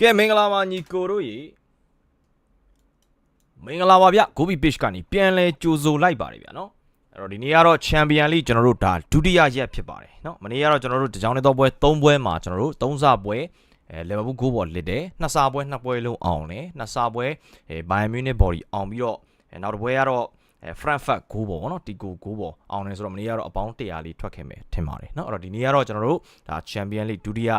ကဲမင်္ဂလာပါညီကိုတို့ရေမင်္ဂလာပါဗျဂိုဘီ page ကနေပြန်လဲကြိုဆိုလိုက်ပါတယ်ဗျာနော်အဲ့တော့ဒီနေ့ကတော့ Champion League ကျွန်တော်တို့ဒါဒုတိယရက်ဖြစ်ပါတယ်နော်မနေ့ကတော့ကျွန်တော်တို့တကြောင်တဲ့တော့ပွဲ၃ပွဲမှာကျွန်တော်တို့၃စပွဲအဲလီဗာပူးဂိုးဘော်လစ်တယ်နှစ်စပွဲနှစ်ပွဲလုံးအောင်တယ်နှစ်စပွဲအဲဘိုင်မြူနစ်ဘော်ဒီအောင်ပြီးတော့အဲနောက်တစ်ပွဲကတော့အဲ Frankfurt ဂိုးဘော်ဗောနော်တီကိုဂိုးဘော်အောင်တယ်ဆိုတော့မနေ့ကတော့အပေါင်း100လေးထွက်ခဲ့မယ်ထင်ပါတယ်နော်အဲ့တော့ဒီနေ့ကတော့ကျွန်တော်တို့ဒါ Champion League ဒုတိယ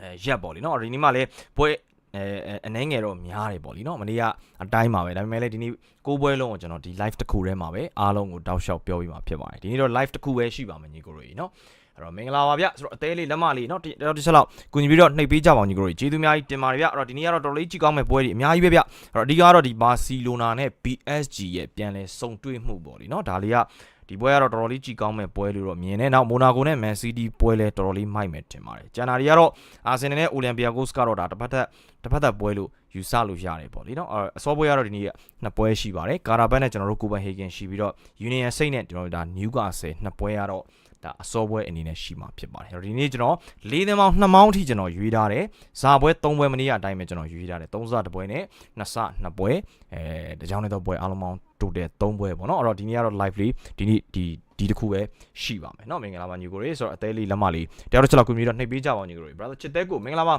အဲရက်ပေါ့လीနော်ဒီနေ့မှလည်းပွဲအဲအဲအနှဲငယ်တော့များတယ်ပေါ့လीနော်မနေ့ကအတိုင်းပါပဲဒါပေမဲ့လည်းဒီနေ့ကိုးပွဲလုံးကိုကျွန်တော်ဒီ live တစ်ခုထဲမှာပဲအားလုံးကိုတောက်လျှောက်ပြောပြမှာဖြစ်ပါတယ်ဒီနေ့တော့ live တစ်ခုပဲရှိပါမယ်ညီကိုတို့ကြီးနော်အဲ့တော့မင်္ဂလာပါဗျဆိုတော့အသေးလေးလက်မလေးเนาะတော့တစ်ချက်လောက်ကုညီပြီးတော့နှိပ်ပေးကြပါအောင်ညီကိုတို့ကြီးကျေးဇူးအများကြီးတင်ပါတယ်ဗျအဲ့တော့ဒီနေ့ကတော့တော်လေးကြည့်ကောင်းမဲ့ပွဲတွေအများကြီးပဲဗျအဲ့တော့အဓိကကတော့ဒီဘာစီလိုနာနဲ့ PSG ရဲ့ပြန်လဲစုံတွေ့မှုပေါ့လीเนาะဒါလေးက ဒီပွဲကတော့တော်တော်လေးကြည်ကောင်းမဲ့ပွဲလို့တော့မြင်နေနောက်မိုနာကိုနဲ့မန်စီးတီးပွဲလဲတော်တော်လေးမိုက်မယ်ထင်ပါတယ်ကျန်တာတွေကတော့အာဆင်နယ်နဲ့အိုလံပီယာဂို့စ်ကတော့ဒါတစ်ဖက်သက် တစ်ဖက်သက်ပွဲလို့ယူဆလို့ရတယ်ပေါ့လीเนาะအစောပွဲကတော့ဒီနေ့ကနှစ်ပွဲရှိပါတယ်ကာရာဘတ်နဲ့ကျွန်တော်တို့ကိုပန်ဟေဂင်ရှိပြီးတော့ Union စိတ်နဲ့ကျွန်တော်တို့ဒါ Newcastle နှစ်ပွဲကတော့ဒါအစောပွဲအနေနဲ့ရှိမှာဖြစ်ပါတယ်အဲ့တော့ဒီနေ့ကျွန်တော်၄သင်းပေါင်း2မောင်းအထိကျွန်တော်ရွေးထားတယ်ဇာပွဲ3ပွဲမနေ့ကအတိုင်းပဲကျွန်တော်ရွေးထားတယ်3စတစ်ပွဲနဲ့2စ2ပွဲအဲတကြောင်နဲ့တော့ပွဲအားလုံးပေါင်း total 3ပွဲပေါ့နော်အဲ့တော့ဒီနေ့ကတော့ live လေးဒီနေ့ဒီဒီတစ်ခုပဲရှိပါမယ်เนาะမင်္ဂလာပါညီကိုရေဆိုတော့အသေးလေးလက်မလေးတယောက်တစ်ချက်လောက်ကွန်ပျူတာနှိပ်ပေးကြပါဦးညီကိုရေ brother ချစ်တဲ့ကိုမင်္ဂလာပါ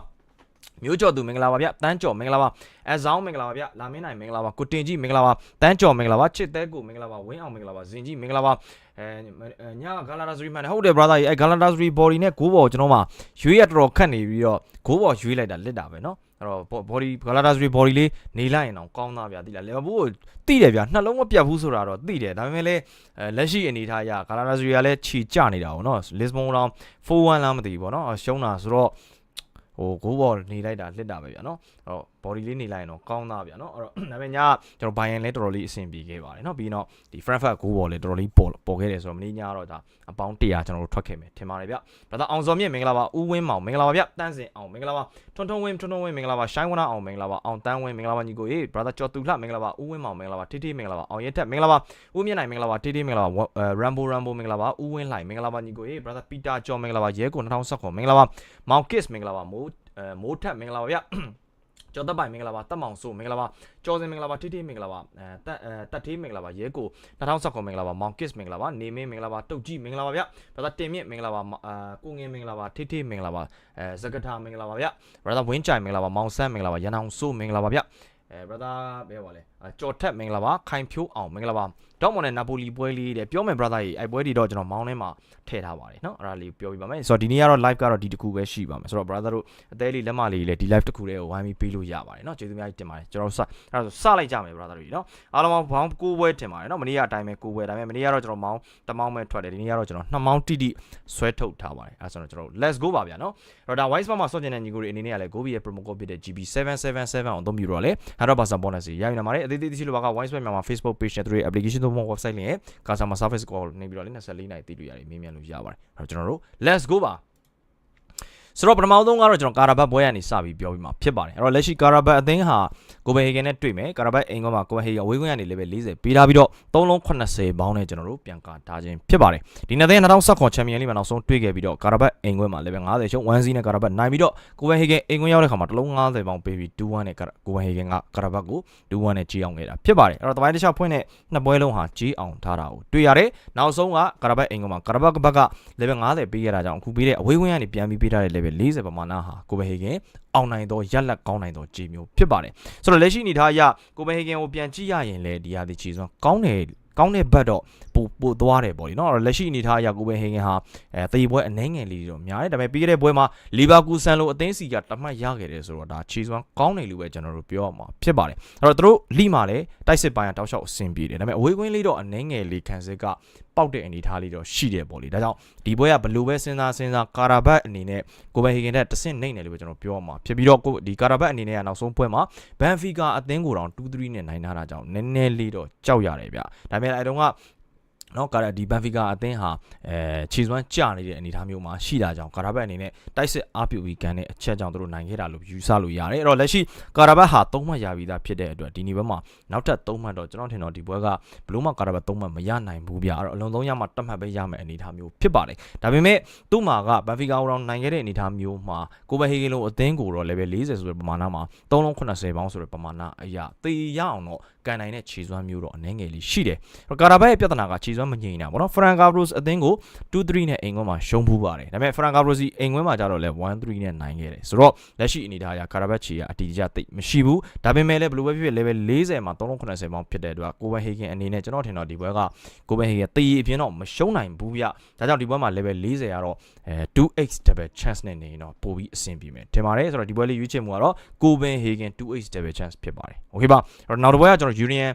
မျိုးကျော်သူမင်္ဂလာပါဗျတန်းကျော်မင်္ဂလာပါအဲဇောင်းမင်္ဂလာပါဗျလာမင်းနိုင်မင်္ဂလာပါကိုတင်ကြီးမင်္ဂလာပါတန်းကျော်မင်္ဂလာပါချစ်တဲ့ကိုမင်္ဂလာပါဝင်းအောင်မင်္ဂလာပါဇင်ကြီးမင်္ဂလာပါအဲညဂါလာဒါစရီမန်ဟုတ်တယ် brother ကြီးအဲဂါလာဒါစရီ body နဲ့ဂိုးဘော်ကျွန်တော်မှရွေးရတော်တော်ခတ်နေပြီးတော့ဂိုးဘော်ရွေးလိုက်တာလစ်တာပဲเนาะအဲ့တော့ body ဂါလာဒါစရီ body လေးနေလိုက်ရင်တော့ကောင်းသားဗျာတိလားလီဗာပူးကိုတိတယ်ဗျာနှလုံးမပြတ်ဘူးဆိုတာတော့တိတယ်ဒါပေမဲ့လည်းအဲလက်ရှိအနေထားအရဂါလာဒါစရီကလည်းခြီကျနေတာပေါ့เนาะလစ်ဘွန်တော့4-1လားမသိဘူးပေါ့เนาะရှုံးတာဆိုတော့ ဟိုဂိုးဘော်နေလိုက်တာလှစ်တာပဲဗျာနော်ဟို body လေးနေလိုက်ရင်တော့ကောင်းသားဗျာနော်အဲ့တော့ဒါပေမဲ့ညကျွန်တော် Bayern လဲတော်တော်လေးအဆင်ပြေခဲ့ပါတယ်နော်ပြီးတော့ဒီ Frankfurt goal ပေါ်လဲတော်တော်လေးပေါ်ပေါ်ခဲ့တယ်ဆိုတော့မနေ့ညတော့ဒါအပေါင်း100ကျွန်တော်တို့ထွက်ခဲ့မယ်ထင်ပါတယ်ဗျာ brother အောင်စောမြင့်မင်္ဂလာပါဦးဝင်းမောင်မင်္ဂလာပါဗျာတန်းစင်အောင်မင်္ဂလာပါထွန်းထွန်းဝင်းထွန်းထွန်းဝင်းမင်္ဂလာပါရှိုင်းဝနာအောင်မင်္ဂလာပါအောင်တန်းဝင်းမင်္ဂလာပါညီကိုရေး brother ကျော်သူလှမင်္ဂလာပါဦးဝင်းမောင်မင်္ဂလာပါတိတိမင်္ဂလာပါအောင်ရဲထက်မင်္ဂလာပါဦးမြင့်နိုင်မင်္ဂလာပါတိတိမင်္ဂလာပါ Rambo Rambo မင်္ဂလာပါဦးဝင်းလှိုင်မင်္ဂလာပါညီကိုရေး brother Peter ကျော်မင်္ဂလာပါရဲကို2019မင်္ဂလာပါ Mount Kiss မင်္ဂလာပါမိုးမိုးထက်မင်္ဂလာပါဗျာ ကျော်သက်ပိုင်မင်္ဂလာပါတက်မောင်ဆိုမင်္ဂလာပါကျော်စင်မင်္ဂလာပါထိထိမင်္ဂလာပါအဲတက်အဲတက်သေးမင်္ဂလာပါရဲကို2019မင်္ဂလာပါမောင်ကစ်မင်္ဂလာပါနေမင်းမင်္ဂလာပါတုတ်ကြီးမင်္ဂလာပါဗျဘာသာတင်မြင့်မင်္ဂလာပါအာကိုငင်းမင်္ဂလာပါထိထိမင်္ဂလာပါအဲဇကထာမင်္ဂလာပါဗျဘာသာဝင်းကြိုင်မင်္ဂလာပါမောင်ဆန်းမင်္ဂလာပါရန်အောင်ဆိုမင်္ဂလာပါဗျအဲ brother ဘယ်ပါလဲ ကြော်ထက်မင်္ဂလာပါခိုင်ဖြိုးအောင်မင်္ဂလာပါဒေါမွန်နဲ့နာပိုလီပွဲလေးတဲ့ပြောမယ် brother ကြီးအဲပွဲဒီတော့ကျွန်တော်မောင်းထဲမှာထည့်ထားပါတယ်เนาะအဲ့ဒါလေးပြောပြပါမယ်ဆိုတော့ဒီနေ့ကတော့ live ကတော့ဒီတစ်ခုပဲရှိပါမယ်ဆိုတော့ brother တို့အသေးလေးလက်မလေးလည်းဒီ live တစ်ခုတည်းကိုဝိုင်းပြီးပေးလို့ရပါတယ်เนาะကျေးဇူးများကြီးတင်ပါတယ်ကျွန်တော်တို့စအဲ့ဒါဆိုစလိုက်ကြမယ် brother တို့ကြီးเนาะအားလုံးပေါင်းဘောင်း9ပွဲတင်ပါတယ်เนาะမနေ့ကအတိုင်းပဲ9ပွဲဒါပေမဲ့မနေ့ကတော့ကျွန်တော်မောင်းတမောင်းပဲထွက်တယ်ဒီနေ့ကတော့ကျွန်တော်2မောင်းတိတိဆွဲထုတ်ထားပါတယ်အဲ့ဒါဆိုတော့ကျွန်တော်တို့ let's go ပါဗျာเนาะအဲ့တော့ဒါ wise မှာဆော့ကျင်တဲ့ညီကိုတွေအနေနဲ့ကလည်း gobi ရဲ့ promo code ဖြစ်တဲ့ GB777 အောင်အသုံးပြုတော့လေ100% bonus ရယူနေပါတယ်အ သေးသေးသိချလို့ပါက wise မြန်မာ Facebook page နဲ့သူတို့ application တို့ website နဲ့ customer service call နေပြီးတော့လေ24နိုင်သိလို့ရတယ်မေးမြန်းလို့ရပါတယ်အဲ့တော့ကျွန်တော်တို့ let's go ပါ ဆိုတော့ပထမဆုံးကတော့ကျွန်တော်ကာရာဘတ်ဘွဲကနေစပြီးပြောပြီးမှဖြစ်ပါတယ်အဲ့တော့လက်ရှိကာရာဘတ်အသင်းဟာကိုပန်ဟေဂန်နဲ့တွေ့မယ်ကာရာဘတ်အိမ်ကမှာကိုပန်ဟေဂန်ဝေးခွင့်ရနေ level 40ပေးထားပြီးတော့3လုံး80ဘောင်းနဲ့ကျွန်တော်တို့ပြန်ကာထားခြင်းဖြစ်ပါတယ်ဒီနှစ်သင်း2019ချန်ပီယံလိမှာနောက်ဆုံးတွေ့ခဲ့ပြီးတော့ကာရာဘတ်အိမ်ခွင့်မှာ level 50ရှုံး1စီးနဲ့ကာရာဘတ်နိုင်ပြီးတော့ကိုပန်ဟေဂန်အိမ်ခွင့်ရောက်တဲ့ခါမှာတစ်လုံး90ဘောင်းပေးပြီး2-1နဲ့ကိုပန်ဟေဂန်ကကာရာဘတ်ကို2-1နဲ့ကြီးအောင်ခဲ့တာဖြစ်ပါတယ်အဲ့တော့တပိုင်းတစ်ခြားဖွင့်တဲ့နှစ်ပွဲလုံးဟာကြီးအောင်ထားတာကိုတွေ့ရတယ်နောက်ဆုံးကကာရာဘတ်အိမ်ခွင့်မှာကာရာဘတ်ဘက်က level 50ပေးခဲ့တာကြောင့်အခုပေးတဲ့အဝေးခွင့်ရနေပြန်ပြီးပေးထားတဲ့ level 40ပမာဏဟာကိုပန်ဟေဂန်အောင်နိုင်သောရက်လက်ကောင်းနိုင်သောဂျီမျိုးဖြစ်ပါတယ်ဆိုတော့လက်ရှိအနေထားအရကိုပန်ဟေဂန်ကိုပြန်ကြည့်ရရင်လည်းဒီဟာဒီချီစွမ်းကောင်းတယ်ကောင်းတဲ့ဘက်တော့ ပို့ပို့သွားတယ်ပေါ့လေနော်အဲ့တော့လက်ရှိအနေထားအရကိုပန်ဟေဂန်ဟာအဲတေပွဲအနှဲငယ်လေးတွေတော့များတယ်ဒါပေမဲ့ပြီးခဲ့တဲ့ပွဲမှာလီဗာပူးဆန်လိုအသင်းစီကတမတ်ရခဲ့တယ်ဆိုတော့ဒါချီစွမ်းကောင်းတယ်လို့ပဲကျွန်တော်တို့ပြောရမှာဖြစ်ပါတယ်အဲ့တော့သူတို့လိမှာလည်းတိုက်စစ်ပိုင်းကတောက်လျှောက်အဆင်ပြေတယ်ဒါပေမဲ့အဝေးကွင်းလေးတော့အနှဲငယ်လေးခံစစ်ကပေါက်တဲ့အနေထားလေးတော့ရှိတယ်ပေါ့လေဒါကြောင့်ဒီပွဲကဘလို့ပဲစဉ်းစားစဉ်းစားကာရာဘတ်အနေနဲ့ကိုပန်ဟေဂန်တဲ့တဆင့်နှိမ့်တယ်လို့ပဲကျွန်တော်ပြောရမှာဖြစ်ပြီးတော့ကိုဒီကာရာဘတ်အနေနဲ့ကနောက်ဆုံးပွဲမှာဘန်ဖီကာအသင်းကိုတောင်2-3နဲ့နိုင်ထားတာကြောင့်နည်းနည်းလေးတော့ကြောက်ရတယ်ဗျဒါပေမဲ့အဲတုန်းက နော်ကာဒီဘန်ဖီကာအသင်းဟာအဲခြေစွမ်းကျနေတဲ့အနေအထားမျိုးမှာရှိတာကြောင့်ကာရာဘတ်အနေနဲ့တိုက်စစ်အားပြုပြီးကန်တဲ့အချက်ကြောင့်သူတို့နိုင်ခဲ့တာလို့ယူဆလို့ရတယ်အဲ့တော့လက်ရှိကာရာဘတ်ဟာ၃မှတ်ရပြီးသားဖြစ်တဲ့အတွက်ဒီနေ့ဘက်မှာနောက်ထပ်၃မှတ်တော့ကျွန်တော်ထင်တော့ဒီပွဲကဘလို့မှကာရာဘတ်၃မှတ်မရနိုင်ဘူးဗျအဲ့တော့အလုံးသုံးရမှတက်မှတ်ပဲရမယ်အနေအထားမျိုးဖြစ်ပါတယ်ဒါပေမဲ့သူ့မှာကဘန်ဖီကာကိုတော့နိုင်ခဲ့တဲ့အနေအထားမျိုးမှာကိုဘဟေဂင်လိုအသင်းကိုတော့ level 40ဆိုတဲ့ပမာဏမှာ3လုံး80ပေါင်းဆိုတဲ့ပမာဏအရာတေရအောင်တော့ကန်နိုင်တဲ့ခြေစွမ်းမျိုးတော့အနှဲငယ်လေးရှိတယ်ကာရာဘတ်ရဲ့ပြဿနာကခြေစွမမငြိမ်တာပေါ့နော်ဖရန်ကာဘရိုစ်အသင်းကို2-3နဲ့အိမ်ခွန်းမှာရှုံးဖူးပါတယ်ဒါပေမဲ့ဖရန်ကာဘရိုစီအိမ်ခွန်းမှာကြတော့လဲ1-3နဲ့နိုင်ခဲ့တယ်ဆိုတော့လက်ရှိအနေအထားအရကာရာဘတ်ချီကအတီးတကျသိပ်မရှိဘူးဒါပေမဲ့လည်းဘယ်လိုပဲဖြစ်ဖြစ် level 40မှာ380ပေါင်းဖြစ်တဲ့အတွက်ကိုဗန်ဟေဂင်အနေနဲ့ကျွန်တော်ထင်တော့ဒီပွဲကကိုဗန်ဟေဂင်တေးအပြင်တော့မရှုံးနိုင်ဘူးဗျဒါကြောင့်ဒီပွဲမှာ level 40ကတော့အဲ 2x double chance နဲ့နေရင်တော့ပိုပြီးအဆင်ပြေမယ်ထင်ပါတယ်ဆိုတော့ဒီပွဲလေးရွေးချယ်မှုကတော့ကိုဗန်ဟေဂင် 2x double chance ဖြစ်ပါတယ်โอเคပါအဲ့တော့နောက်တစ်ပွဲကကျွန်တော် Union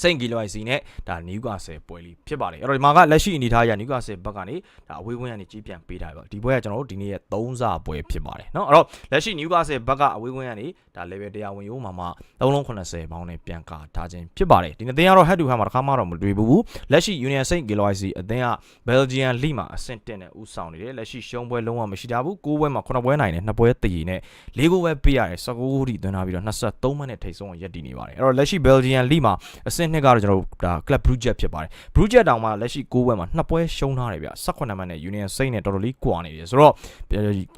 စိန့်ကီလိုအိုက်စီနဲ့ဒါနယူကာဆယ်ပွဲလေးဖြစ်ပါတယ်အဲ့တော့ဒီမှာကလက်ရှိအနေထားအရနယူကာဆယ်ဘက်ကနေဒါအဝေးဝင်းကနေကြီးပြန်ပေးထားပါဒီပွဲကကျွန်တော်တို့ဒီနေ့ရဲ့3စပွဲဖြစ်ပါတယ်เนาะအဲ့တော့လက်ရှိနယူကာဆယ်ဘက်ကအဝေးဝင်းကနေဒါ level 100ဝင်ရိုးမှာမှ380ပေါင်းနဲ့ပြန်ကာထားခြင်းဖြစ်ပါတယ်ဒီနေ့သင်းကတော့ head to head မှာတစ်ခါမှတော့မတွေ့ဘူးလက်ရှိ Union Saint Gilloise အသင်းက Belgian League မှာအဆင့်တက်နဲ့ဦးဆောင်နေတယ်လက်ရှိရှုံးပွဲလုံးဝမရှိတာဘူး9ပွဲမှာ9ပွဲနိုင်တယ်2ပွဲတည်နဲ့4ဂိုးပဲပေးရတယ်19ဂိုးထိသွင်းထားပြီးတော့23မှတ်နဲ့ထိပ်ဆုံးရက်တည်နေပါတယ်အဲ့တော့လက်ရှိ Belgian League မှာအဆင့် င့်နှစ်ကတော့ကျွန်တော်တို့ဒါ Club Brugge ဖြစ်ပါတယ် Brugge တောင်မှလက်ရှိ9ပွဲမှာ2ပွဲရှုံးထားတယ်ဗျ18မှတ်နဲ့ Union Saint နဲ့တော်တော်လေးကွာနေတယ်ဆိုတော့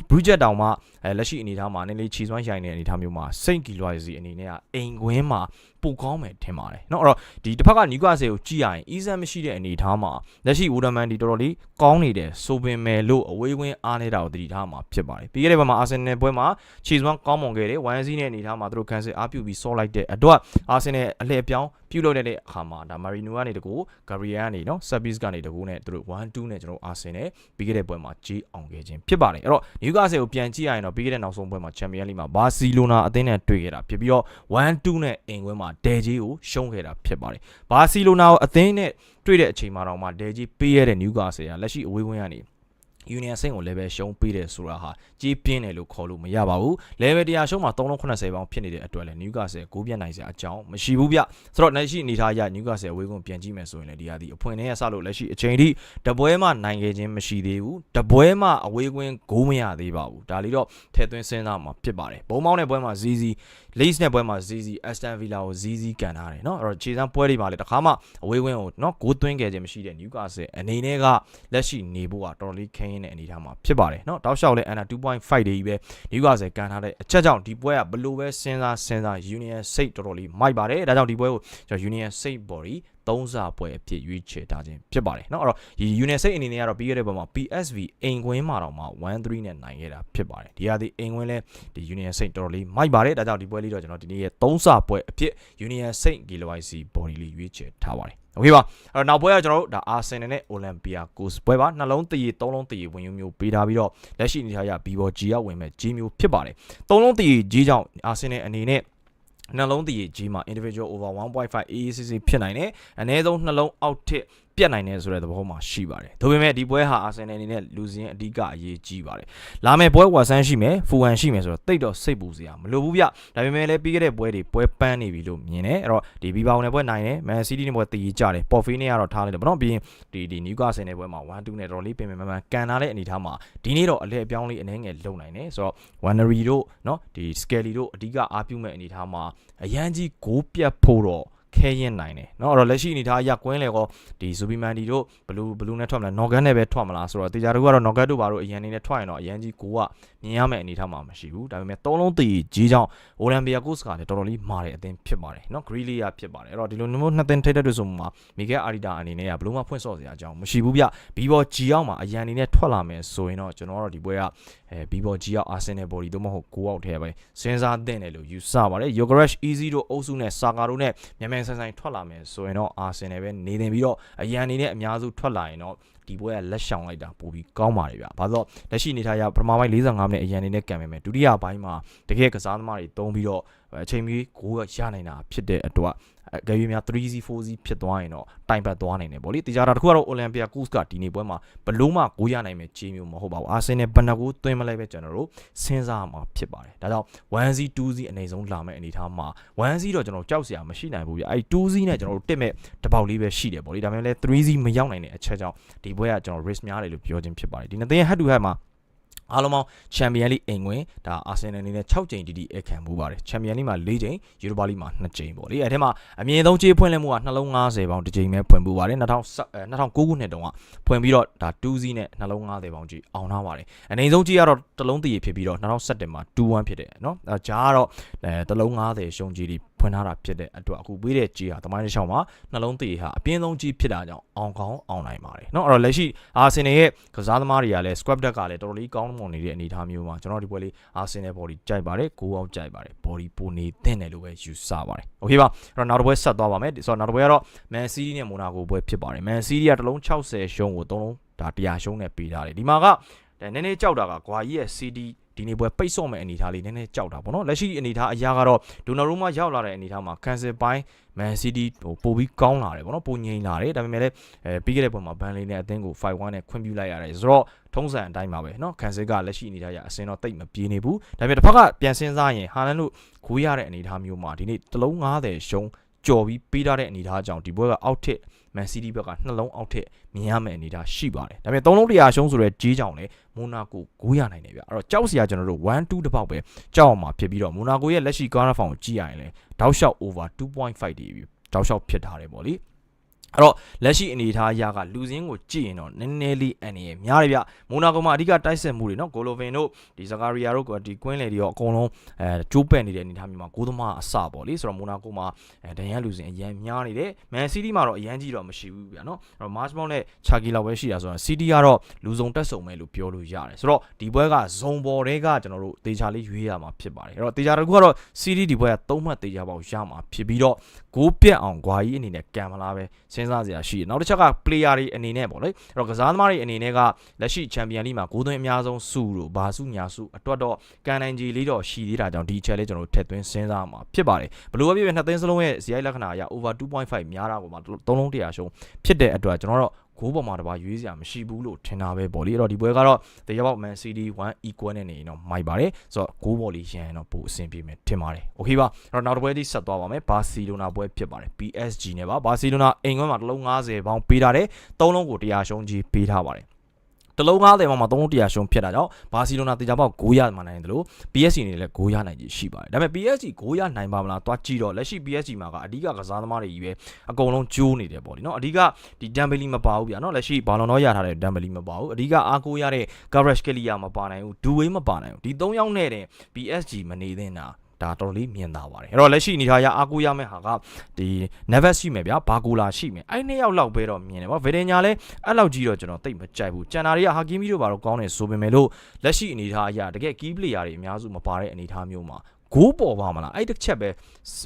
Brugge တောင်မှအဲလက်ရှိအနေအထားမှာနည်းနည်းချီစွမ်းရိုင်တဲ့အနေအထားမျိုးမှာ Saint Gilloise အနေနဲ့ကအိမ်ကွင်းမှာ ပိုကောင်းမယ်ထင်ပါတယ်เนาะအဲ့တော့ဒီတစ်ဖက်ကနီကွာဆေကိုကြည့်ရရင်အီးစမ်းမရှိတဲ့အနေအထားမှာလက်ရှိဝူဒမန်ဒီတော်တော်လေးကောင်းနေတယ်ဆိုပင်မဲ့လို့အဝေးဝင်းအားနေတာကိုသတိထားမှာဖြစ်ပါတယ်ပြီးခဲ့တဲ့ဘက်မှာအာဆင်နယ်ပွဲမှာခြေစွမ်းကောင်းမွန်ခဲ့တယ်ဝိုင်းစီးတဲ့အနေအထားမှာသူတို့ကန်စစ်အားပြုပြီးဆော့လိုက်တဲ့အတွက်အာဆင်နယ်အလှည့်ပြောင်းပြုတ်လို့တဲ့အခါမှာဒါမာရီနိုကနေတကူဂရီယာကနေနော်ဆပ်ဘစ်ကနေတကူနဲ့သူတို့1-2နဲ့ကျွန်တော်အာဆင်နယ်ပြီးခဲ့တဲ့ပွဲမှာကြီးအောင်ခဲ့ခြင်းဖြစ်ပါတယ်အဲ့တော့နယူကာဆယ်ကိုပြန်ကြည့်ရရင်တော့ပြီးခဲ့တဲ့နောက်ဆုံးပွဲမှာချန်ပီယံလိမှာဘာစီလိုနာအသင်းနဲ့တွေ့ခဲ့တာဖြစ်ပြီးတော့1-2နဲ့အင်ကွင်းမှာ ဒဲကြီးကိုရှုံးခဲ့တာဖြစ်ပါတယ်ဘာစီလိုနာကိုအသင်းနဲ့တွေ့တဲ့အချိန်မှာတော့မှဒဲကြီးပေးရတဲ့နယူကာဆယ်ကလက်ရှိအဝေးဝင်းကနေ Union စိတ်ကို level ရှုံးပေးတယ်ဆိုတာဟာကြီးပြင်းတယ်လို့ခေါ်လို့မရပါဘူး level 100ရှုံးမှာ380ပေါင်းဖြစ်နေတဲ့အတွက်လည်း Newcastle ဂိုးပြတ်နိုင်စရာအကြောင်းမရှိဘူးဗျဆိုတော့လက်ရှိအနေထားအရ Newcastle အဝေးကွန်ပြန်ကြည့်မယ်ဆိုရင်လည်းဒီဟာဒီအဖွင့်ထဲကစလို့လက်ရှိအချိန်ထိတပွဲမှနိုင်ခဲ့ခြင်းမရှိသေးဘူးတပွဲမှအဝေးကွင်းဂိုးမရသေးပါဘူးဒါလေးတော့ထည့်သွင်းစဉ်းစားမှာဖြစ်ပါတယ်ဘုံမောင်းတဲ့ပွဲမှာ ZZ Leeds နဲ့ပွဲမှာ ZZ Aston Villa ကို ZZ ကန်ထားတယ်เนาะအဲ့တော့ခြေစမ်းပွဲတွေမှာလည်းတခါမှအဝေးကွင်းကိုเนาะဂိုးသွင်းခဲ့ခြင်းမရှိတဲ့ Newcastle အနေနဲ့ကလက်ရှိနေဖို့ကတော်တော်လေးခင်းရင်းတဲ့အနေအထားမှာဖြစ်ပါတယ်เนาะတောက်လျှောက်လဲ under 2.5တွေကြီးပဲ Newcastle ကန်ထားတဲ့အချက်ကြောင့်ဒီပွဲကဘလို့ပဲစဉ်းစားစဉ်းစား Union စိတ်တော်တော်လေးမိုက်ပါတယ်ဒါကြောင့်ဒီပွဲကိုကျွန်တော် Union စိတ် body သုံးစာပွဲအဖြစ်ရွေးချယ်ထားခြင်းဖြစ်ပါတယ်เนาะအဲ့တော့ဒီ Union စိတ်အနေနဲ့ကတော့ပြီးခဲ့တဲ့ဘက်မှာ PSV အိမ်ကွင်းမှာတော့မှ1-3နဲ့နိုင်ခဲ့တာဖြစ်ပါတယ်ဒီဟာဒီအိမ်ကွင်းလဲဒီ Union စိတ်တော်တော်လေးမိုက်ပါတယ်ဒါကြောင့်ဒီပွဲလေးတော့ကျွန်တော်ဒီနေ့ရဲ့သုံးစာပွဲအဖြစ် Union စိတ် GLYC body လေးရွေးချယ်ထားပါတယ်โอเคပါအဲ့တော့နောက်ပွဲကကျွန်တော်တို့ဒါအာဆင်နယ်နဲ့အိုလံပီယာကိုစ်ပွဲပါနှလုံးတည်သုံးလုံးတည်ဝင်ယူမျိုးပေးထားပြီးတော့လက်ရှိအနေထားရဘီဘော်ဂျီရောက်ဝင်မဲ့ဂျီမျိုးဖြစ်ပါတယ်သုံးလုံးတည်ကြီးကြောင့်အာဆင်နယ်အနေနဲ့ နှလုံးတည်ကြီးမှာ individual over 1.5 AACC ဖြစ်နိုင်တယ်အနည်းဆုံးနှလုံးအောက်ထစ်ပြတ်နိုင်တယ်ဆိုတဲ့သဘောမှာရှိပါတယ်။ဒါပေမဲ့ဒီပွဲဟာအာဆင်နယ်အနေနဲ့လူစင်းအဓိကအရေးကြီးပါတယ်။လာမယ့်ပွဲဝါဆန်းရှိမယ်၊ဖူဟန်ရှိမယ်ဆိုတော့တိတ်တော့စိတ်ပူစရာမလိုဘူးဗျ။ဒါပေမဲ့လည်းပြီးခဲ့တဲ့ပွဲတွေပွဲပန်းနေပြီလို့မြင်တယ်။အဲ့တော့ဒီဘီဘောင်နယ်ပွဲနိုင်တယ်၊မန်စီးတီးနယ်ပွဲတည်ကြတယ်၊ပေါ်ဖေးနဲ့ကတော့ထားလိုက်တယ်ဗောနော်။ပြီးရင်ဒီဒီနယူကာဆယ်နယ်ပွဲမှာ1-2နဲ့တော်လေးပြင်ပြင်မှန်မှန်ကန်ထားတဲ့အနေထားမှာဒီနေ့တော့အလဲအပြောင်းလေးအနှဲငယ်လုံနိုင်တယ်။ဆိုတော့ Wannery တို့နော်ဒီ Skelly တို့အဓိကအားပြုမဲ့အနေထားမှာအရန်ကြီးဂိုးပြတ်ဖို့တော့ ခဲရင်နိုင်တယ်เนาะအဲ့တော့လက်ရှိအနေထားအရကွင်းလေကောဒီဇူဘီမန်ဒီတို့ဘလူးဘလူးနဲ့ထွက်မလားနော်ဂန်နဲ့ပဲထွက်မလားဆိုတော့တေချာတို့ကတော့နော်ဂတ်တို့ဘာတို့အရန်နေနဲ့ထွက်ရင်တော့အရန်ကြီးကိုကမြင်ရမယ့်အနေထားမှာမရှိဘူးဒါပေမဲ့သုံးလုံးတည်ကြီးကြောင့်အိုလံပီယာကိုစ်ကလည်းတော်တော်လေးမာတဲ့အသင်းဖြစ်ပါတယ်เนาะဂရီလီယာဖြစ်ပါတယ်အဲ့တော့ဒီလိုမျိုးနှစ်သင်းထိတဲ့တွေ့ဆိုမှာမီဂဲအာရီတာအနေနဲ့ကဘလူးမဖွင့်ဆော့စရာအကြောင်းမရှိဘူးဗျဘီဘော်ဂျီအောင်မှာအရန်နေနဲ့ထွက်လာမယ်ဆိုရင်တော့ကျွန်တော်တို့ဒီပွဲက အဲဘီဘော်ဂျီအောင်အာဆင်နယ်ဘော်ဒီတို့မဟုတ်ကိုအောက်ထဲပဲစဉ်းစားသင့်တယ်လို့ယူဆပါတယ်ယိုဂရက်ရှ် easy တို့အုပ်စုနဲ့ဆာကာတို့နဲ့မြန်မြန်ဆန်ဆန်ထွက်လာမယ်ဆိုရင်တော့အာဆင်နယ်ပဲနေတင်ပြီးတော့အရန်နေနဲ့အများစုထွက်လာရင်တော့ဒီပွဲကလက်ရှောင်လိုက်တာပိုပြီးကောင်းပါတယ်ဗျ။ဘာလို့လက်ရှိအနေထားရပထမပိုင်း45မိနစ်အရန်နေနဲ့ကံပေမဲ့ဒုတိယပိုင်းမှာတကယ်ကစားသမားတွေတုံးပြီးတော့အချိန်ကြီးကိုရနိုင်တာဖြစ်တဲ့အတွက် အကယ်၍များ 3C 4C ဖြစ်သွားရင်တော့တိုင်ပတ်သွားနိုင်တယ်ပေါ့လေတေချာတာတစ်ခုကတော့ Olympia Coast ကဒီနေ့ပွဲမှာဘလို့မှကိုရနိုင်မယ်ခြေမျိုးမဟုတ်ပါဘူးအာဆင်နယ်ဘဏ္ဍကိုသွင်းမလိုက်ပဲကျွန်တော်တို့စဉ်းစားမှာဖြစ်ပါတယ်ဒါကြောင့် 1C 2C အနေဆုံးလာမယ့်အနေအထားမှာ 1C တော့ကျွန်တော်ကြောက်စရာမရှိနိုင်ဘူးပြအဲ့ 2C နဲ့ကျွန်တော်တို့တက်မဲ့တပေါက်လေးပဲရှိတယ်ပေါ့လေဒါပေမဲ့လည်း 3C မရောက်နိုင်တဲ့အချက်ကြောင့်ဒီပွဲကကျွန်တော် risk များတယ်လို့ပြောခြင်းဖြစ်ပါတယ်ဒီနှစ်သင်းရဲ့ head to head မှာ အားလုံးပေါင်းချန်ပီယံလိအိမ်ဝင်ဒါအာဆင်နယ်အနေနဲ့6ကြိမ်တီတီအခမ်းမှုပါတယ်ချန်ပီယံလိမှာ4ကြိမ်ယူရိုပါလိမှာ2ကြိမ်ပေါ့လေအဲထဲမှာအမြင့်ဆုံးကြေးဖွင့်လှစ်မှုကနှလုံး90ပေါင်တစ်ကြိမ်ပဲဖွင့်ပူပါတယ်2000 2009ခုနှစ်တုန်းကဖွင့်ပြီးတော့ဒါ 2C နဲ့နှလုံး90ပေါင်ကြီးအောင်ထားပါတယ်အနေဆုံးကြေးကတော့တစ်လုံးတည်ဖြစ်ပြီးတော့2017မှာ2-1ဖြစ်တယ်နော်အဲဂျားကတော့အဲတစ်လုံး90ရှုံးကြေးဒီ ဖွင့်ထားတာဖြစ်တဲ့အတွက်အခုပေးတဲ့ကြေးဟာတမိုင်းတစ်ချောင်းမှာနှလုံးတည်ဟာအပြင်းဆုံးကြေးဖြစ်တာကြောင့်အောင်ကောင်းအောင်နိုင်ပါတယ်နော်အဲ့တော့လက်ရှိအာဆင်နယ်ရဲ့ကစားသမားတွေကလည်း squad deck ကလည်းတော်တော်လေးကောင်းမွန်နေတဲ့အနေအထားမျိုးမှာကျွန်တော်ဒီပွဲလေးအာဆင်နယ် body ကြိုက်ပါတယ်ကိုအောင်ကြိုက်ပါတယ် body ပိုနေတဲ့တယ်လို့ပဲယူဆပါတယ်โอเคပါအဲ့တော့နောက်တစ်ပွဲဆက်သွားပါမယ်ဆိုတော့နောက်တစ်ပွဲကတော့ Man City နဲ့ Monaco ပွဲဖြစ်ပါတယ် Man City ကတစ်လုံး60ရှုံးကို3လုံးဒါ100ရှုံးနဲ့ပေးထားတယ်ဒီမှာကဒါနည်းနည်းကြောက်တာကကွာကြီးရဲ့ CD ဒီနေ့ပွဲပိတ်ဆော့မဲ့အနေအထားလေးနည်းနည်းကြောက်တာပေါ့နော်လက်ရှိအနေအထားအရာကတော့ဒိုနာရိုမာရောက်လာတဲ့အနေအထားမှာ cancel ပိုင်း Man City ဟိုပိုပြီးကောင်းလာတယ်ပေါ့နော်ပိုငြိမ်လာတယ်ဒါပေမဲ့လည်းအဲပြီးခဲ့တဲ့ပွဲမှာဘန်လေးနဲ့အသင်းကို5-1နဲ့ခွင့်ပြုလိုက်ရတယ်ဆိုတော့ထုံးစံအတိုင်းပါပဲเนาะ cancel ကလက်ရှိအနေထားရအစင်တော့တိတ်မပြေးနေဘူးဒါပေမဲ့တစ်ဖက်ကပြန်စဉ်းစားရင်ဟာလန်တို့ခူးရတဲ့အနေအထားမျိုးမှာဒီနေ့တလုံး90ရှုံးကြော်ပြီးပေးထားတဲ့အနေအထားကြောင့်ဒီပွဲကအောက်ထစ် Man City ဘက်ကနှလုံးအောက်ထစ်မြင်ရမယ့်အနေအထားရှိပါတယ်ဒါပေမဲ့သုံးလုံးတရားရှုံးဆိုတဲ့ကြီးကြောင်လေမိုနာကို9ရနိုင်တယ်ဗျအဲ့တော့ကြောက်စရာကျွန်တော်တို့1 2တစ်ပေါက်ပဲကြောက်အောင်မှာဖြစ်ပြီးတော့မိုနာကိုရဲ့လက်ရှိ corner form ကိုကြည့်ရရင်လေတောက်လျှောက် over 2.5ဒီတောက်လျှောက်ဖြစ်ထားတယ်ပေါ့လေ အဲ့တော့လက်ရှိအနေအထားအရကလူစင်းကိုကြည့်ရင်တော့နည်းနည်းလေးအန်ရများတယ်ဗျမိုနာကိုမှာအဓိကတိုက်ဆက်မှုတွေနော်ဂိုလိုဗင်တို့ဒီဇကာရီယာတို့ကဒီကွင်းလေတွေရောအကုန်လုံးအဲကျိုးပက်နေတဲ့အနေအထားမျိုးမှာကိုသမားအစပေါ့လေဆိုတော့မိုနာကိုမှာအဲဒန်ရန်လူစင်းအရန်များနေတယ်မန်စီးတီးမှာတော့အရန်ကြီးတော့မရှိဘူးဗျနော်အဲ့တော့မတ်မောင်းနဲ့ချာကီလောက်ပဲရှိတာဆိုတော့စီးတီးကတော့လူစုံတက်စုံမဲ့လို့ပြောလို့ရတယ်ဆိုတော့ဒီပွဲကဇုံပေါ်တွေကကျွန်တော်တို့တေချာလေးရွေးရမှာဖြစ်ပါတယ်အဲ့တော့တေချာတကူကတော့စီးတီးဒီပွဲကသုံးမှတ်တေချာပေါက်ရမှာဖြစ်ပြီးတော့ဂိုးပြက်အောင်ဂွာကြီးအနေနဲ့ကံမလားပဲစဉ်းစားစရာရှိတယ်နောက်တစ်ချက်က player တွေအနေနဲ့ပေါ့လေအဲ့တော့ကစားသမားတွေအနေနဲ့ကလက်ရှိချန်ပီယံလိမှာဂိုးသွင်းအများဆုံးစုလို့ဘာစုညာစုအတွက်တော့ကန်နိုင်ကြီးလေးတော့ရှိသေးတာကြောင့်ဒီချက်လေးကျွန်တော်တို့ထည့်သွင်းစဉ်းစားမှာဖြစ်ပါတယ်ဘလို့ပဲဖြစ်ဖြစ်နှစ်သိန်းစလုံးရဲ့ဇီအိုက်လက္ခဏာအရ over 2.5များတာကိုမှသုံးလုံးတရားရှုံးဖြစ်တဲ့အတွက်ကျွန်တော်တို့ ဂိုးပေါ်မှာတပါရွေးစရာမရှိဘူးလို့ထင်တာပဲပေါ့လေအဲ့တော့ဒီပွဲကတော့တရားပေါက် Man City 1 equal နဲ့နေရင်တော့မိုက်ပါတယ်ဆိုတော့ဂိုးပေါ်လေးရန်ရင်တော့ပိုအဆင်ပြေမယ်ထင်ပါတယ်โอเคပါအဲ့တော့နောက်တစ်ပွဲကြီးဆက်သွားပါမယ်ဘာစီလိုနာပွဲဖြစ်ပါတယ် PSG နဲ့ပါဘာစီလိုနာအိမ်ကွင်းမှာတစ်လုံး90ပေါင်းပေးထားတယ်သုံးလုံးကိုတရားရှုံးကြီးပေးထားပါတယ် တလုံး90မှာမှာ3လုံး100ရှုံးဖြစ်တာကြောင့်ဘာစီလိုနာတေချာပေါက်9ရမှနိုင်တယ်လို့ PSG နေလည်း9ရနိုင်ကြီးရှိပါတယ်ဒါပေမဲ့ PSG 9ရနိုင်ပါမလားတွားကြည့်တော့လက်ရှိ PSG မှာကအဓိကကစားသမားတွေကြီးပဲအကုန်လုံးကျိုးနေတယ်ပေါ့လေနော်အဓိကဒီဒမ်ဘယ်လီမပါဘူးဗျာနော်လက်ရှိဘာလွန်တော့ရထားတဲ့ဒမ်ဘယ်လီမပါဘူးအဓိကအားကိုးရတဲ့ Gabriel Scalia မပါနိုင်ဘူးဒူဝေးမပါနိုင်ဘူးဒီ3ယောက်နဲ့တဲ့ PSG မနေသင့်တာ ဒါတော်တော်လေးမြင်သာပါတယ်အဲ့တော့လက်ရှိအနေထားရအားကိုးရမယ့်ဟာကဒီ Neves ရှိမယ်ဗျာဘာကူလာရှိမယ်အဲ့နှစ်ယောက်လောက်ပဲတော့မြင်တယ်ဗောဗေဒင်ညာလည်းအဲ့လောက်ကြီးတော့ကျွန်တော်တိတ်မကြိုက်ဘူးကျန်တာတွေကဟာကီမီတို့ဘာလို့ကောင်းတယ်ဆိုပေမဲ့လို့လက်ရှိအနေထားအရတကယ် key player တွေအများစုမပါတဲ့အနေထားမျိုးမှာဂိုးပေါ်ပါမလားအဲ့တစ်ချက်ပဲ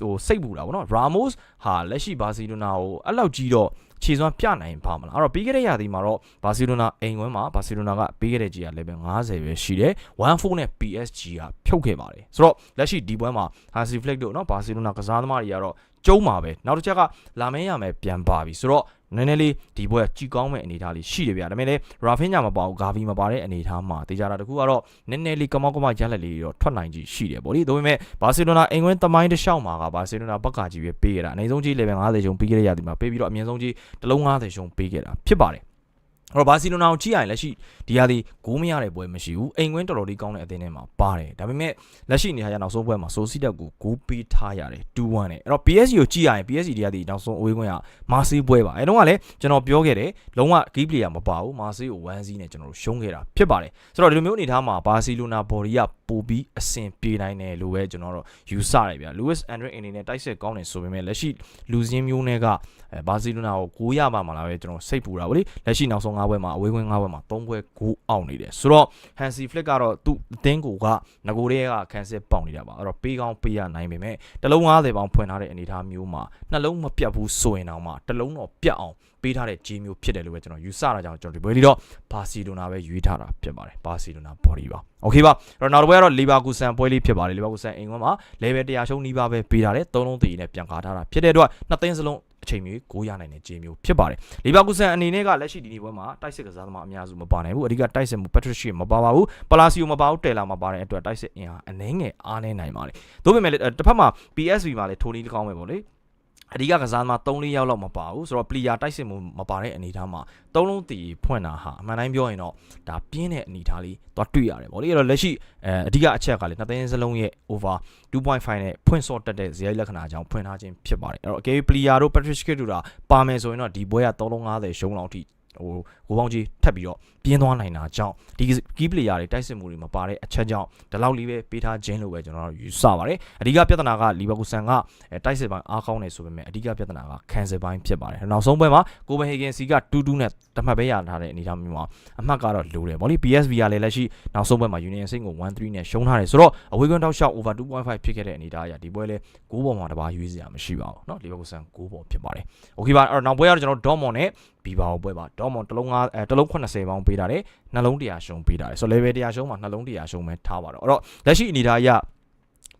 ဟိုစိတ်ပူတာဗောနော် Ramos ဟာလက်ရှိဘာစီလိုနာကိုအဲ့လောက်ကြီးတော့ ခြေစွမ်းပြနိုင်ပါမလားအဲ့တော့ပြီးခဲ့တဲ့ရာသီမှာတော့ဘာစီလိုနာအိမ်ဝင်းမှာဘာစီလိုနာကပြီးခဲ့တဲ့ကြီးက level 50ပဲရှိတယ်1-4နဲ့ PSG ကဖြုတ်ခဲ့ပါတယ်ဆိုတော့လက်ရှိဒီပွဲမှာ Hansi Flick တို့နော်ဘာစီလိုနာကစားသမားတွေကတော့ကျုံးပါပဲနောက်တစ်ချက်ကလာမင်းရမယ်ပြန်ပါပြီဆိုတော့ နည်းနည်းလေးဒီဘွဲကြည်ကောင်းမဲ့အနေအထားလေးရှိတယ်ဗျာဒါပေမဲ့လည်းရာဖင်းညာမပါဘူးဂါဗီမပါတဲ့အနေအထားမှာတေချာတာတခုကတော့နည်းနည်းလေးကမောက်ကမရလက်လေးတော့ထွက်နိုင်ကြီးရှိတယ်ဗောလေဒါပေမဲ့ဘာစီလိုနာအိမ်ဝင်းတမိုင်းတစ်လျှောက်မှာကဘာစီလိုနာဘက်ကကြီးပဲပေးခဲ့တာအနည်းဆုံးကြီး level 50ကျုံပေးခဲ့ရသည်မှာပေးပြီးတော့အမြင့်ဆုံးကြီးတစ်လုံး50ကျုံပေးခဲ့တာဖြစ်ပါတယ် အဲ့တော့ဘာစီလိုနာကိုကြည့်ရရင်လက်ရှိဒီဟာဒီဂိုးမရတဲ့ပွဲမရှိဘူးအိမ်ကွင်းတော်တော်လေးကောင်းတဲ့အသင်းထဲမှာပါတယ်ဒါပေမဲ့လက်ရှိနေရာရနောက်ဆုံးပွဲမှာဆိုစီတက်ကိုဂိုးပေးထားရတယ်2-1နဲ့အဲ့တော့ PSG ကိုကြည့်ရရင် PSG ဒီဟာဒီနောက်ဆုံးအဝေးကွင်းကမာဆေးပွဲပါအဲ့တော့ကလည်းကျွန်တော်ပြောခဲ့တယ်လုံးဝ key player မပါဘူးမာဆေးကို1-0နဲ့ကျွန်တော်တို့ရှုံးခဲ့တာဖြစ်ပါတယ်ဆိုတော့ဒီလိုမျိုးအနေထားမှာဘာစီလိုနာဘော်ဒီကပိုပြီးအဆင်ပြေနိုင်တယ်လို့ပဲကျွန်တော်တို့ယူဆရတယ်ဗျာ Lewis Andre အနေနဲ့တိုက်ဆက်ကောင်းတယ်ဆိုပေမဲ့လက်ရှိလူစင်းမျိုးတွေကအဲဘာစီလိုနာကို9ရပါမလားပဲကျွန်တော်စိတ်ပူတာဗောလေလက်ရှိနောက်ဆုံး9ပွဲမှာအဝေးကွင်း9ပွဲမှာ3ပွဲ9အောက်နေတယ်ဆိုတော့ Hansi Flick ကတော့သူ့အသင်းကိုကငကိုတွေကခံစစ်ပေါက်နေတာပါအဲ့တော့ပေးကောင်းပေးရနိုင်ပေမဲ့တလုံး90ပေါင်ဖွင့်ထားတဲ့အနေအထားမျိုးမှာနှလုံးမပြတ်ဘူးဆိုရင်တော့မှတလုံးတော့ပြတ်အောင် ပေး ပေးထားတဲ့ဂျီမျိုးဖြစ်တယ်လို့ပဲကျွန်တော်ယူဆတာကြောင့်ကျွန်တော်ဒီပွဲလေးတော့ဘာစီလိုနာပဲရွေးထားတာဖြစ်ပါတယ်ဘာစီလိုနာ body ပါโอเคပါအဲ့တော့နောက်တစ်ပွဲကတော့လီဗာကူဆန်ပွဲလေးဖြစ်ပါတယ်လီဗာကူဆန်အိမ်ကွန်းမှာ level 100ရှုံးနီးပါးပဲပေးထားတယ်သုံးလုံးတည်နဲ့ပြန်ကားထားတာဖြစ်တဲ့အတွက်နှစ်သိန်းစလုံးအချိန်မျိုးကိုရနိုင်တဲ့ဂျီမျိုးဖြစ်ပါတယ်လီဗာကူဆန်အနေနဲ့ကလက်ရှိဒီနေ့ပွဲမှာတိုက်စစ်ကစားသမားအများစုမပါနိုင်ဘူးအဓိကတိုက်စစ်မှု Patricia မပါပါဘူးပလာစီယိုမပါဘူးတယ်လာမပါတဲ့အတွက်တိုက်စစ်အင်အားအနှဲငယ်အားနေနိုင်ပါတယ်ဒါပေမဲ့လည်းတစ်ဖက်မှာ PSV မှာလည်းထိုနီးကောင်းပဲပေါ့လေ အဓိကကစားသမား3-4ယောက်လောက်မပါဘူးဆိုတော့ player တိုက်စစ်မှုမပါတဲ့အနေအထားမှာသုံးလုံးတည်ဖွင့်တာဟာအမှန်တိုင်းပြောရင်တော့ဒါပြင်းတဲ့အနေအထားလေးသွားတွေ့ရတယ်ဗောလေအဲ့တော့လက်ရှိအဲအဓိကအချက်ကလည်းနှစ်သိန်းစလုံးရဲ့ over 2.5နဲ့ဖွင့်စော့တက်တဲ့ဇယိုက်လက္ခဏာကြောင့်ဖွင့်ထားခြင်းဖြစ်ပါတယ်အဲ့တော့ okay player တို့ Patrick Schick တို့တာပါမယ်ဆိုရင်တော့ဒီပွဲက350ရှုံးလောက်ထိ ဟိုကိုပေါင်းကြီးထပ်ပြီးတော့ပြင်းသွားနိုင်တာကြောင့်ဒီ key player တွေတိုက်စစ်မှုတွေမပါတဲ့အချက်ကြောင့်ဒီလောက်လေးပဲပေးထားခြင်းလို့ပဲကျွန်တော်တို့ယူဆပါတယ်အဓိကပြဿနာကလီဗာပူးဆန်ကအဲတိုက်စစ်ပိုင်းအားကောင်းနေဆိုပေမဲ့အဓိကပြဿနာကခံစစ်ပိုင်းဖြစ်ပါတယ်နောက်ဆုံးပွဲမှာကိုပန်ဟေဂင်စီက2-2နဲ့တမှတ်ပဲရထားတဲ့အနေအထားမျိုးမှာအမှတ်ကတော့လိုတယ်ဗောလေ PSV ကလည်းလက်ရှိနောက်ဆုံးပွဲမှာ Union Saint ကို1-3နဲ့ရှုံးထားတယ်ဆိုတော့အဝေးကွင်းတောက်လျှောက် over 2.5ဖြစ်ခဲ့တဲ့အနေအထားအရဒီပွဲလဲ6ပေါ်မှာတပါရွေးစရာမရှိပါဘူးเนาะလီဗာပူးဆန်6ပေါ်ဖြစ်ပါတယ်โอเคပါအဲ့တော့နောက်ပွဲကတော့ကျွန်တော်ဒေါ်မွန်နဲ့ ဘီဘာကိုပွဲပါဒေါ်မွန်တစ်လုံး5အဲတစ်လုံး80ပေါင်းပေးထားတယ်နှလုံး100ရှုံးပေးထားတယ်ဆိုတော့ level 100ရှုံးမှာနှလုံး100ရှုံးပဲထားပါတော့အဲ့တော့လက်ရှိအနေအထားအရ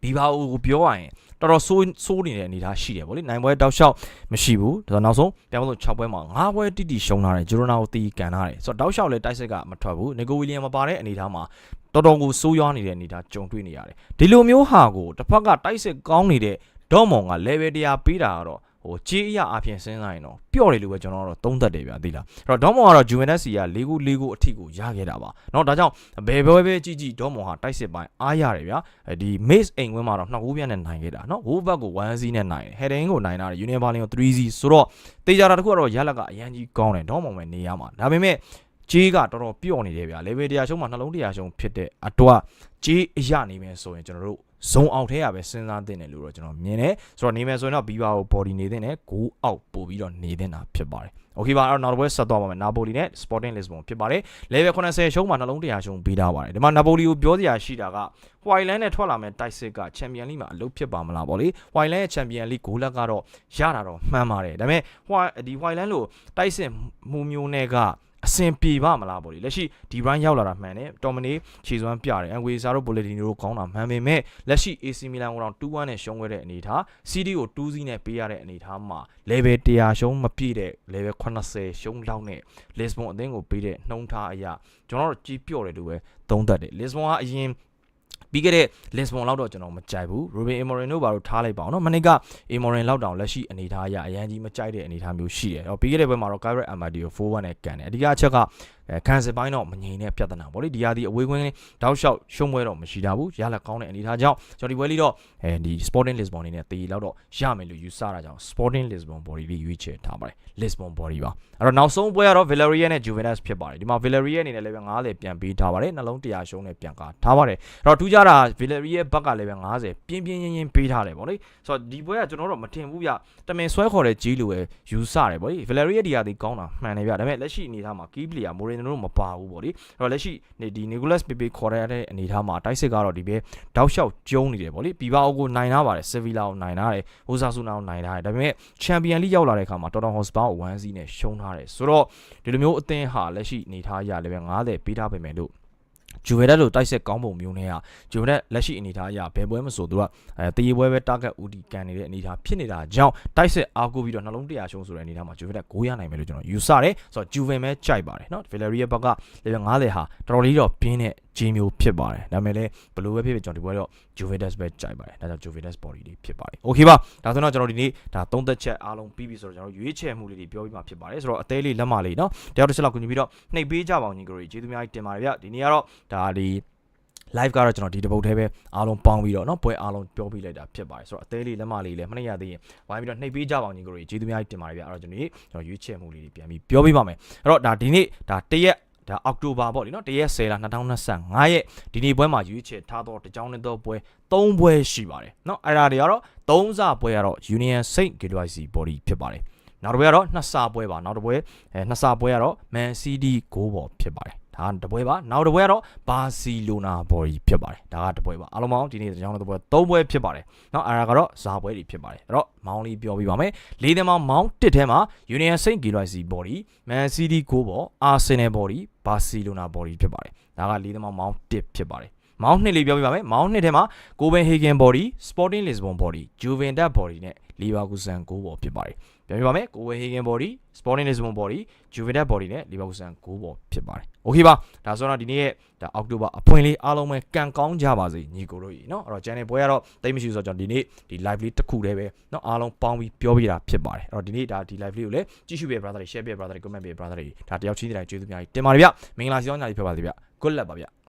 ဘီဘာကိုပြောရရင်တော်တော်ဆိုးဆိုးနေတဲ့အနေအထားရှိတယ်ဗောလေနိုင်ပွဲတောက်လျှောက်မရှိဘူးဒါဆိုနောက်ဆုံးပြန်လို့6ပွဲမှာ9ပွဲတိတိရှုံးထားတယ်ဂျိုရိုနာကိုတီးကန်ထားတယ်ဆိုတော့တောက်လျှောက်လဲတိုက်ဆက်ကမထွက်ဘူးနီကိုဝီလီယံမပါတဲ့အနေအထားမှာတော်တော်ကိုဆိုးရွားနေတဲ့အနေအထားကြုံတွေ့နေရတယ်ဒီလိုမျိုးဟာကိုတစ်ဖက်ကတိုက်ဆက်ကောင်းနေတဲ့ဒေါ်မွန်က level 100ပေးတာကတော့ ဟိုကြေးအရာအပြင်စဉ်းစားရင်တော့ပျော့တယ်လို့ပဲကျွန်တော်တို့သုံးသပ်တယ်ဗျာသိလားအဲ့တော့ဒေါမွန်ကတော့ Juventus က၄ခု၄ခုအထိကိုရခဲ့တာပါเนาะဒါကြောင့်ဘယ်ဘဲပဲကြည့်ကြည့်ဒေါမွန်ဟာတိုက်စစ်ပိုင်းအားရတယ်ဗျာဒီ Mace အိမ်ဝင်းမှာတော့နှစ်ခုပြတ်နဲ့နိုင်ခဲ့တာเนาะ Wolfsburg ကို1-0နဲ့နိုင်တယ် Heading ကိုနိုင်တာ Union Berlin ကို3-0ဆိုတော့တေချာတာတစ်ခုကတော့ရလက်ကအရန်ကြီးကောင်းတယ်ဒေါမွန်ပဲနေရမှာဒါပေမဲ့ကြေးကတော်တော်ပျော့နေတယ်ဗျာ level 100ရှုံးမှာနှလုံး100ရှုံးဖြစ်တဲ့အတွက်ကြေးအရနေမယ်ဆိုရင်ကျွန်တော်တို့ ဇုံအောင်ထဲရပဲစဉ်းစားတင်တယ်လို့တော့ကျွန်တော်မြင်တယ်ဆိုတော့နေမယ်ဆိုရင်တော့ဘီဘာကို body နေတင်တယ်ဂိုးအောက်ပို့ပြီးတော့နေတင်တာဖြစ်ပါတယ်โอเคပါအဲ့တော့နောက်တစ်ပွဲဆက်သွားပါမယ်နာပိုလီနဲ့ Sporting Lisbon ဖြစ်ပါတယ် level 80ရှုံးမှာနှလုံး100ရှုံးပေးထားပါတယ်ဒီမှာနာပိုလီကိုပြောစရာရှိတာက Whiteland နဲ့ထွက်လာမဲ့တိုက်စစ်က Champion League မှာအလုပ်ဖြစ်ပါမလားဗောလေ Whiteland ရဲ့ Champion League ဂိုးလက်ကတော့ရတာတော့မှန်ပါတယ်ဒါပေမဲ့ White ဒီ Whiteland လို့တိုက်စစ်မှုမျိုးနဲ့က အစင်ပြေပါမလားပေါ့လေလက်ရှိဒီ run ရောက်လာတာမှန်တယ်တော်မနီခြေစွမ်းပြတယ်အန်ဂွေစာတို့ပိုလီတီနိုတို့ကောင်းတာမှန်ပေမဲ့လက်ရှိ AC Milan ကိုတော့2-1နဲ့ရှုံးခဲ့တဲ့အနေထား CD ကို2-0နဲ့ပေးရတဲ့အနေထားမှာ level 100ရှုံးမပြည့်တဲ့ level 80ရှုံးလောက်နဲ့ Lisbon အသင်းကိုပေးတဲ့နှုံးထားအရာကျွန်တော်တို့ကြည်ပြော့တယ်လို့ပဲသုံးသပ်တယ် Lisbon ကအရင် ပြီးခဲ့တဲ့ Lisbon လောက်တော့ကျွန်တော်မကြိုက်ဘူး Ruben Amorim တို့ဘာလို့ထားလိုက်ပါအောင်เนาะမနေ့က Amorim လောက်တောင်လက်ရှိအနေထားအရအရန်ကြီးမကြိုက်တဲ့အနေထားမျိုးရှိတယ်။ဟောပြီးခဲ့တဲ့ဘက်မှာတော့ Gareth Amadi ကို4-1နဲ့ကန်တယ်။အဓိကအချက်က အဲခံစစ်ပိုင်းတော့မငြိမ်တဲ့ပြဿနာပေါ့လေဒီဟာဒီအဝေးကွင်းတောက်လျှောက်ရှုံးပွဲတော့မရှိတာဘူးရလက်ကောင်းတဲ့အနေထားကြောင့်ကျွန်တော်ဒီပွဲလေးတော့အဲဒီ Sporting Lisbon နေနဲ့တေးလောက်တော့ရမယ်လို့ယူဆတာကြောင့် Sporting Lisbon body လေးရွေးချယ်ထားပါတယ် Lisbon body ပါအဲ့တော့နောက်ဆုံးပွဲကတော့ Villarreal နဲ့ Juventus ဖြစ်ပါတယ်ဒီမှာ Villarreal အနေနဲ့လည်းပဲ90ပြန်ပေးထားပါတယ်နှလုံး100ရှုံးနဲ့ပြန်ကားထားပါတယ်အဲ့တော့ထူးခြားတာ Villarreal ဘက်ကလည်းပဲ90ပြင်းပြင်းရင်းရင်းပေးထားတယ်ပေါ့လေဆိုတော့ဒီပွဲကကျွန်တော်တို့မထင်ဘူးဗျတမင်ဆွဲခေါ်တဲ့ကြီးလိုပဲယူဆတယ်ပေါ့လေ Villarreal ဒီဟာဒီကောင်းတာမှန်တယ်ဗျဒါပေမဲ့လက်ရှိအနေထားမှာ key player Moreno တို့မပါဘူးပေါ့လေအဲ့တော့လက်ရှိဒီ Nicolas Pepe ခေါ်ရတဲ့အနေထားမှာတိုက်စစ်ကတော့ဒီပဲတောက်လျှောက်ကျုံးနေတယ်ပေါ့လေပြီးပါအိုကိုနိုင်ထားပါတယ် Sevilla ကိုနိုင်ထားတယ် Osasuna ကိုနိုင်ထားတယ်ဒါပေမဲ့ Champion League ရောက်လာတဲ့အခါမှာ Tottenham Hotspur ကို1-0နဲ့ရှုံးထားတယ်ဆိုတော့ဒီလိုမျိုးအသင်းဟာလက်ရှိအနေထားအရလည်းပဲ90ပေးထားပေမဲ့လို့ ဂျူဗဲတက်လိုတိုက်ဆက်ကောင်းပုံမျိုးနဲ့ကဂျူဗဲတက်လက်ရှိအနေထားအရဘယ်ပွဲမဆိုသူကအဲတရေပွဲပဲ target ဦးဒီကန်နေတဲ့အနေထားဖြစ်နေတာကြောင့်တိုက်ဆက်အားကိုးပြီးတော့နှလုံး100ရှုံးဆိုတဲ့အနေထားမှာဂျူဗဲတက်9ရနိုင်မယ်လို့ကျွန်တော်ယူဆတယ်ဆိုတော့ဂျူဗဲမဲကြိုက်ပါတယ်เนาะဗီလာရီယာဘက်က level 90ဟာတော်တော်လေးတော့ပြင်းတဲ့ ဂျင်းမျိုးဖြစ်ပါတယ်ဒါပေမဲ့လည်းဘယ်လိုပဲဖြစ်ဖြစ်ကျွန်တော်ဒီပွဲတော့ Juventus ပဲကြိုက်ပါတယ်ဒါကြောင့် Juventus body လေးဖြစ်ပါတယ် okay ပါဒါဆိုတော့ကျွန်တော်ဒီနေ့ဒါသုံးသက်ချက်အားလုံးပြီးပြီဆိုတော့ကျွန်တော်ရွေးချယ်မှုလေးတွေပြောပြီးမှဖြစ်ပါတယ်ဆိုတော့အသေးလေးလက်မလေးเนาะတယောက်တစ်ချက်လောက်ကူညီပြီးတော့နှိပ်ပေးကြပါအောင်ညီကိုကြီးကျေးဇူးများကြီးတင်ပါတယ်ဗျဒီနေ့ကတော့ဒါဒီ live ကတော့ကျွန်တော်ဒီတစ်ပုတ်သေးပဲအားလုံးပေါင်းပြီးတော့เนาะပွဲအားလုံးပြောပြလိုက်တာဖြစ်ပါတယ်ဆိုတော့အသေးလေးလက်မလေးလည်းမနှိပ်ရသေးရင်ဝိုင်းပြီးတော့နှိပ်ပေးကြပါအောင်ညီကိုကြီးကျေးဇူးများကြီးတင်ပါတယ်ဗျအဲ့တော့ကျွန်တော်ဒီကျွန်တော်ရွေးချယ်မှုလေးတွေပြန်ပြီးပြောပြပါမယ်အဲ့တော့ဒါဒီနေ့ဒါတရက် ဒါအောက်တိုဘာပေါ့လေနော်တရက်10လ2025ရက်ဒီနေ့ပွဲမှာရွေးချယ်ထားတော့တကြောင်းနဲ့တော့ပွဲ3ပွဲရှိပါတယ်နော်အဲ့ဒါတွေကတော့3စပွဲကတော့ Union Saint KYC Body ဖြစ်ပါတယ်နောက်တစ်ပွဲကတော့2စပွဲပါနောက်တစ်ပွဲအဲ2စပွဲကတော့ Man City 6ပေါ်ဖြစ်ပါတယ်ဒါတပွဲပါနောက်တပွဲကတော့ဘာစီလိုနာဘော်ဒီဖြစ်ပါတယ်ဒါကတပွဲပါအားလုံးပေါင်းဒီနေ့ကြောင်းတပွဲ၃ပွဲဖြစ်ပါတယ်နော်အာရာကတော့ဇာပွဲတွေဖြစ်ပါတယ်အဲ့တော့မောင်းလေးပြောပြပါမယ်လေးသမောင်းမောင်းတစ်ထဲမှာ Union Saint Galaxy ဘော်ဒီ Man City 6ဘော် Arsenal ဘော်ဒီ Body Barcelona Body ဖြစ်ပါတယ်ဒါကလေးသင်းမောင်းမောင်းတစ်ဖြစ်ပါတယ် မောင်းနှစ်လေးပြောပြပါမယ်မောင်းနှစ်ထဲမှာ Copenhagen Body Sporting Lisbon Body Juventus Body နဲ့ Leverkusen ကိုပေါ့ဖြစ်ပါတယ်ပြောပြပါမယ် Copenhagen Body Sporting Lisbon Body Juventus Body နဲ့ Leverkusen ကိုပေါ့ဖြစ်ပါတယ်โอเคပါဒါဆိုတော့ဒီနေ့ရဲ့ဒါအောက်တိုဘာအပွင့်လေးအားလုံးပဲကန်ကောင်းကြပါစေညီကိုတို့ကြီးเนาะအဲ့တော့ channel ပွဲကတော့တိတ်မရှိဆိုတော့ကျွန်တော်ဒီနေ့ဒီ live လေးတစ်ခုတည်းပဲเนาะအားလုံးပေါင်းပြီးပြောပြတာဖြစ်ပါတယ်အဲ့တော့ဒီနေ့ဒါဒီ live လေးကိုလည်းကြည့်ရှုပေး brother တွေ share ပေး brother တွေ comment ပေး brother တွေဒါတယောက်ချင်းတိုင်းကျေးဇူးများကြီးတင်ပါတယ်ဗျမင်္ဂလာစီအောင်ညာကြီးဖြစ်ပါစေဗျ good luck ပါဗျ